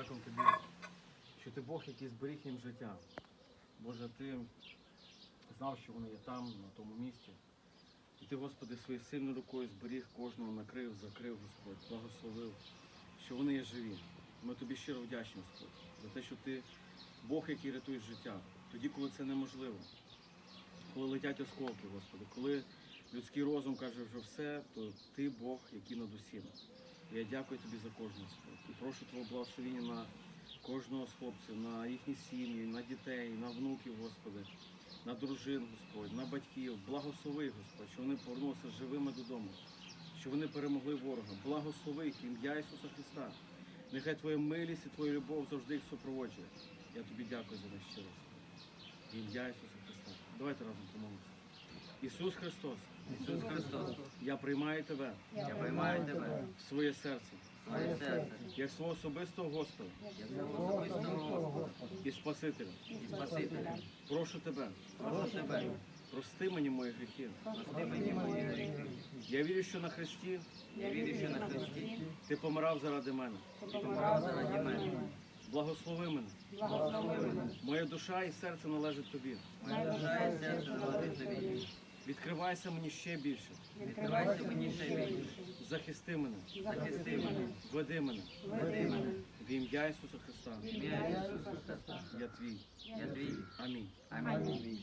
дякуємо тобі, що ти Бог, який зберіг їм життя. Боже, ти знав, що вони є там, на тому місці. І ти, Господи, своєю сильною рукою зберіг кожного, накрив, закрив, Господь, благословив, що вони є живі. Ми тобі щиро вдячні, Господь, за те, що ти Бог, який рятує життя, тоді, коли це неможливо, коли летять осколки, Господи, коли людський розум каже вже все, то ти Бог, який над усім. Я дякую тобі за Господь. І прошу Твого благословення на кожного з хлопців, на їхні сім'ї, на дітей, на внуків, Господи, на дружин, Господь, на батьків. Благослови, Господь, що вони повернулися живими додому, що вони перемогли ворога. Благослови їх ім'я Ісуса Христа. Нехай Твоя милість і Твоя любов завжди їх супроводжує. Я тобі дякую за них щиро. Ім'я Ісуса Христа. Давайте разом помолимося. Ісус Христос, Ісус Христос, я приймаю тебе я приймаю тебе в своє серце, в своє серце, як свого особистого Господа як свого особистого Господа і Спасителя. і Спасителя. Прошу тебе, Прошу тебе, прости мені мої гріхи. прости мені мої гріхи. Я вірю, що на Христі Я вірю, що на Христі ти помирав заради мене. ти помирав заради мене. Благослови мене. Благослови мене. Моя душа і серце належать тобі. Моя душа і серце належить тобі. Відкривайся мені ще більше. Відкривайся мені ще більше. Захисти мене, Захисти мене. веди мене Веди мене. в ім'я Ісуса Христа. В ім'я Ісуса Христа. Я твій. Я твій. Амінь. Амінь.